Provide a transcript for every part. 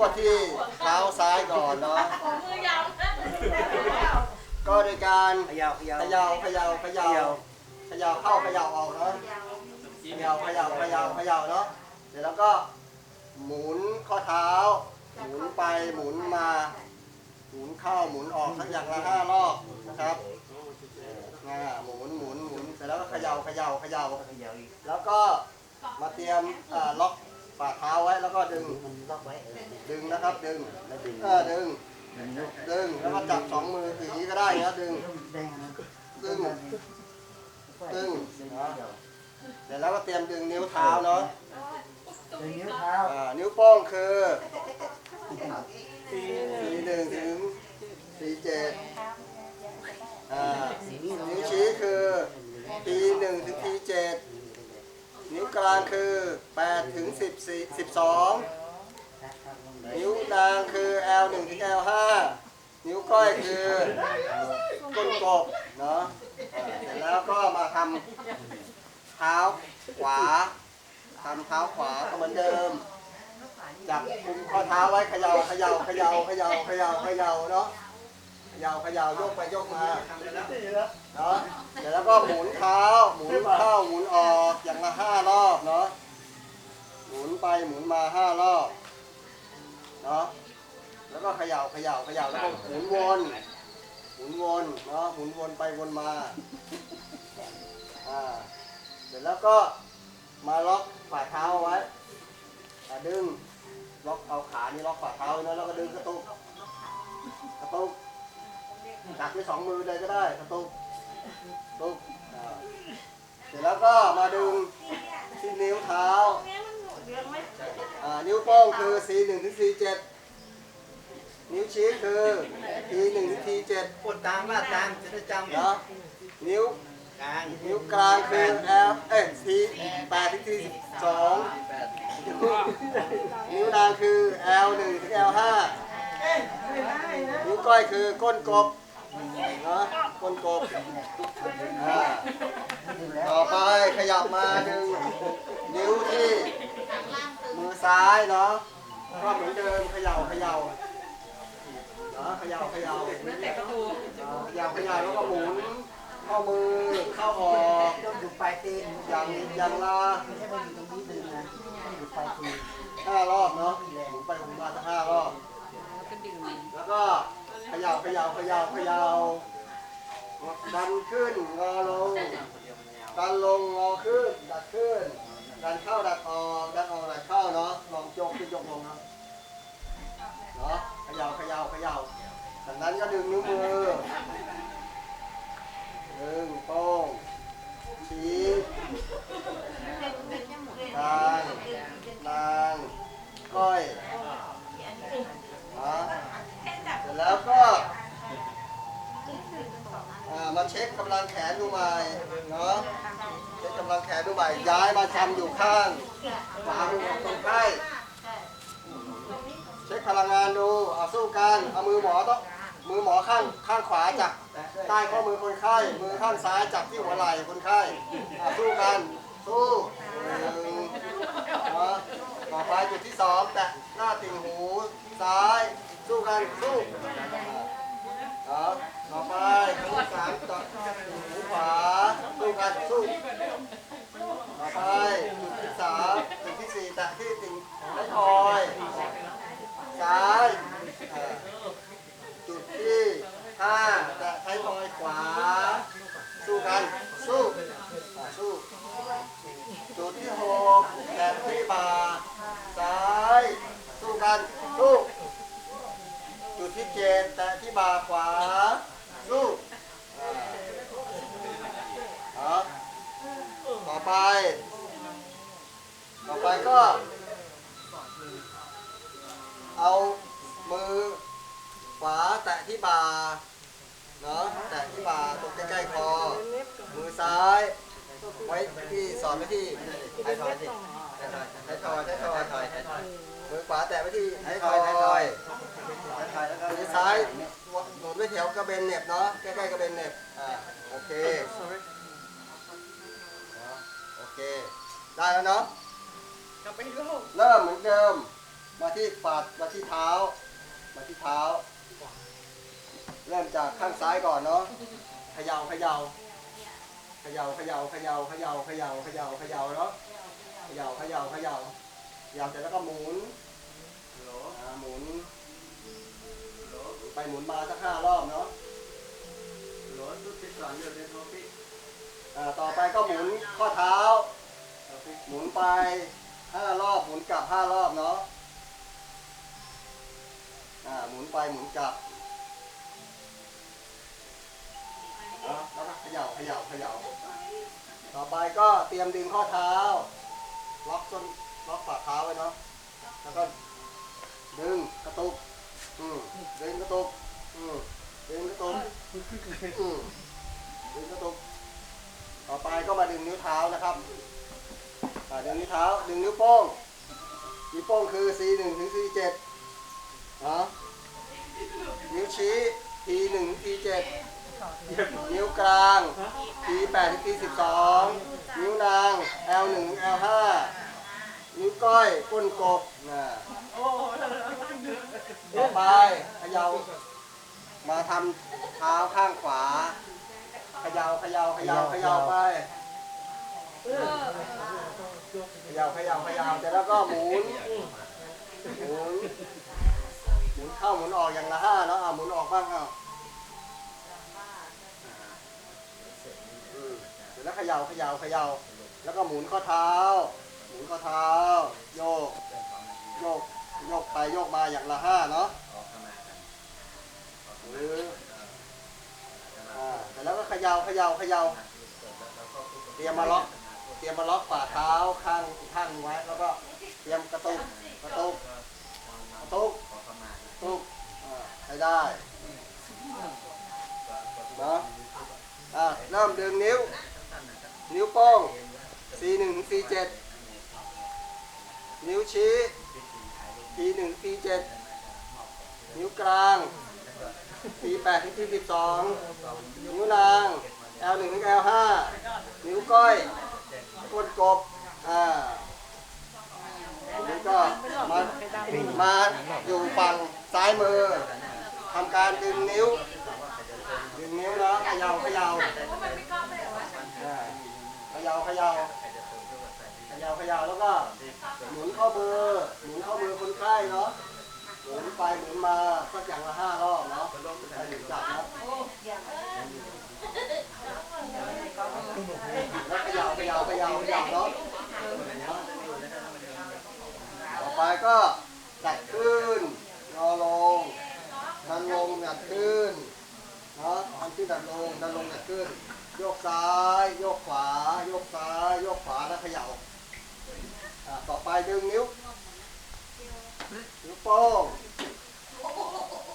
ก็ที่เท้าซ้ายก่อนเนาะมือยาวนะก็โดยการเขยาวขยาวเขย่าเขย่าเขย่าเขย่าเข้าเขย่าออกเนาะเขย่าเขย่าเขย่าเขย่าเนาะเสร็จแล้วก็หมุนข้อเท้า หมุนไปหมุนมา หมุนเข้าหมุนออกสักอย่างละห้ารอบนะครับอ่าหมุนหมุนหมุนเสร็จแล้วก็เขย่าเขย่าเขย่าเขยาวอีกแล้วก็มาเตรียมอ่าล็อก ฝ่าเท้าไว้แล้วก็ดึงมันล็อกไว้เออดึงนะครับดึงแล้วดึงเออดึงมันยกดึงแล้วก็จับสองมืออย่างนี้ก็ได้นะดึงแดงนะดึงดึงดึงเนาะเสร็จแล้วก็เตรียมดึงนิ้วเท้าเนาะดึงนิ้วเท้าอ่านิ้วโป้งคือสี่หนึ่งถึงสี่เจ็ดอ่านิ้วชี้คือทีหนึ่งถึงทีเจ็ด นิ้วกลางคือแปดถึงสิบสิบสองนิ้วนางคือ L 1 ถึง L 5 นิ้วก้อยคือก้นกบเนาะเสร็จแล้วก็มาทำเท้าขวาทำเท้าขวาก็เหมือนเดิม จับกุมข้อเท้าไว้เขย่าเขย่าเขย่าเขย่าเขย่าเขย่าเนาะ ขย่าเขย่าโยกไปโยกมาเนาะเสร็จแล้วก็หมุนเท้าหมุนเข้าหมุนออกอย่างละห้ารอบเนาะหมุนไปหมุนมาห้ารอบเนาะแล้วก็เขย่าเขย่าเขย่าแล้วก็หมุนวนหมุนวนเนาะหมุนวนไปวนมาอ่าเสร็จแล้วก็มาล็อกฝ่าเท้าเอาไว้อะดึงล็อกเอาขานี่ล็อกฝ่าเท้าไว้นะแล้วก็ดึงกระตุกกระตุก จับด้วยสองมือเลยก็ได้กระตุกกระตุกอ่าเสร็จแล้วก็มาดึงที่นิ้วเท้าอ่านิ้วโป้งคือ C 1 ถึง C 7 นิ้วชี้คือ T 1 ถึง T 7 ปวดตามลาดตามจะได้จำเนาะนิ้วกลางนิ้วกลางคือ L เอ้ย T 8ถึง T 12 นิ้วนางคือ L 1 ถึง L 5 นิ้วก้อยคือก้นกบเนะก้นกบอ่าต่อไปขยับมาดึงนิ้วที่ มือซ้ายเนาะก็เหมือนเดิมเขย่าเขย่าเนาะเขย่าเขย่าอ่าเขย่าเขย่าแล้วก็หมุนเข้ามือเข้าออกต้องอยู่ปลายตีนอย่างอย่างละไม่ใช่ว่าอยู่ตรงนี้ดึงนะต้องอยู่ปลายตีนห้ารอบเนาะหมุนไปหมุนมาสักห้ารอบแล้วก็ ขย่าเขย่าเขย่าเขย่าดันขึ้นงอลง ดันลงงอขึ้น ดัดขึ้น ดันเข้าดัดออกดันออกดัดเข้าเนาะ ลองโยกขึ้นโยกลงเนาะเนาะเขย่าเขย่าเขย่าจากนั้นก็ดึงนิ้วมือดึงโป้งชี้ ทำอยู่ข้างขวามือของคนไข้เช็คพลังงานดูเอาสู้กันเอามือหมอต้องมือหมอข้างข้างขวาจับใต้ข้อมือคนไข้ มือข้างซ้ายจับที่หัวไหล่คนไข้อะสู้กันสู้หนึ่งนาะต่อไปจุดที่สองแตะหน้าติ่งหูซ้าย สู้กันสู้ ต่อไปก็ เอามือขวาแตะที่บ่าเนาะแตะที่บ่าตรงใกล้ๆคอ มือซ้าย ไว้ที่สอนไว้ที่ไทยทอยสิไทยทอยไทยทอยไทยทอยมือขวาแตะไว้ที่ไทยทอยไทยทอยมือซ้ายหนุนไว้แถวกระเบนเหน็บเนาะใกล้ๆกระเบนเหน็บอ่าโอเคโอเค ได้แล้วเนาะ กลับไปดูเริ่มเหมือนเดิม มาที่ฝ่ามาที่เท้า มาที่เท้า เริ่มจากข้างซ้ายก่อนเนาะเขย่าเขย่าเขย่าเขย่าเขย่าเขย่าเขย่าเขย่าเขย่าเนาะเขย่าเขย่าเขย่าเขย่าเสร็จแล้วก็หมุนอ่าหมุน ไปหมุนมาสักห้ารอบเนาะอ่าต่อไปก็หมุนข้อเท้า หมุนไป ห้ารอบหมุนกลับห้ารอบเนาะอ่าหมุนไปหมุนกลับเนาะแล้วก็เขย่าเขย่าเขย่าต่อไปก็เตรียมดึงข้อเท้า ล็อกส้นล็อกฝ่าเท้าไว้เนาะแล้วก็ดึงกระตุกอืมดึงกระตุกอืมดึงกระตุกอืมดึงกระตุกต่อไปก็มาดึงนิ้วเท้านะครับ อ่าดึงนิ้วเท้าดึงนิ้วโป้งนิ้วโป้งคือ C1 ถึง C7 เนาะนิ้วชี้ T1 ถึง T7 นิ้วกลาง T8 ถึง T12 นิ้วนาง L1 ถึง L5 นิ้วก้อยก้นกบนะต่อไปเขย่ามาทำเท้าข้างขวาเขย่าเขย่าเขย่าเขย่าไปเข ย่าเขย่าเขย่าเสร็จแล้วก็หมุนหมุนหมุนเข้าหมุนออกอย่างละห้าเนาะอะหมุนออกบ้างเอาอืมเสร็จแล้วเขย่าเขย่าเขย่าแล้วก็หมุนข้อเท้า หมุนข้อเท้า โยก โยก โยกไปโยกมาอย่างละห้าเนาะหรืออ่าเสร็จแล้วก็เขย่าเขย่าเขย่าเตรียมมาล็อก เตรียมมาล็อกฝ่าเท้าข้างอีกข้างหนึ่งไว้ แล้วก็เตรียมกระตุกกระตุกกระตุกกระตุกอ่าใช้ได้เนาะอ่าเริ่มดึงนิ้ว นิ้วโป้ง C1 ถึง C7 นิ้วชี้ T1 T7 นิ้วกลาง T8 ถึง T12 นิ้วนาง L1 ถึง L5 นิ้วก้อย ก้นกบอ่าทีนี้ก็มามาอยู่ฝั่งซ้ายมือทำการดึงนิ้ว ดึงนิ้วแล้วเขย่าเขย่าเขย่าเขย่าเขย่าเขย่าแล้วก็หมุนข้อมือหมุนข้อมือคนไข้เนาะหมุนไปหมุนมาสักอย่างละห้ารอบเนาะจับนะ แล้วเขย่าเขย่าเขย่าเขย่าเนาะต่อไปก็ดัดขึ้นงอลงดันลงดัดขึ้นเนาะทำที่ดันลงดันลงดัดขึ้น โยกซ้าย โยกขวา โยกซ้าย โยกขวาแล้วเขย่าต่อไปดึงนิ้ว นิ้วโป้ง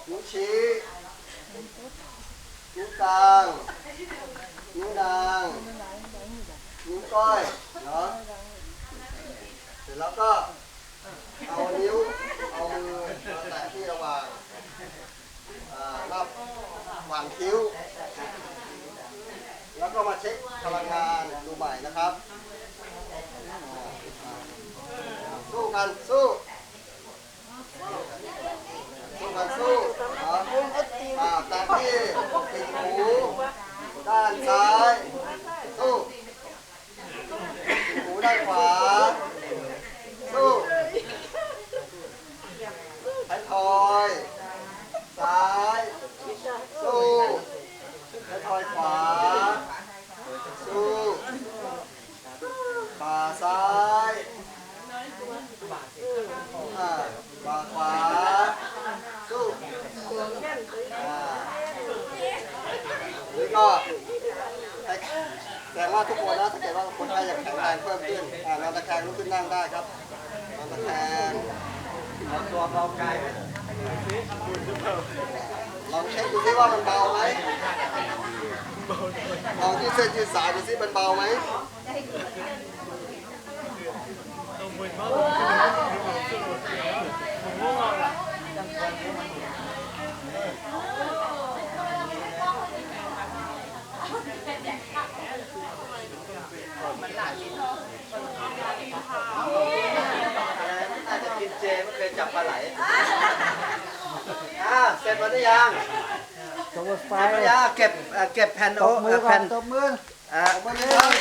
นิ้วชี้นิ้วกลาง นิ้วนางนิ้วก้อยเนาะเสร็จแล้วก็เอานิ้วเอามือมาแตะที่ระหว่างรับหว่างคิ้ว แล้วก็มาเช็คพลังงานดูใหม่นะครับ สู้กัน สู้สู้กันสู้ครับอ่าแตะที่ติดหู 蛋仔 ว่ามันเบาไหมลองยืดเส้นยืดสายดูซิมันเบาไหมน่าจะกินเจไม่เคยจับปลาเก็บมาได้ยัง ตัว ไฟเก็บมายังเก็บเอ่อเก็บแผ่นตโอ้บมือก่อแผ่นนตบมือ อ่ามาเลย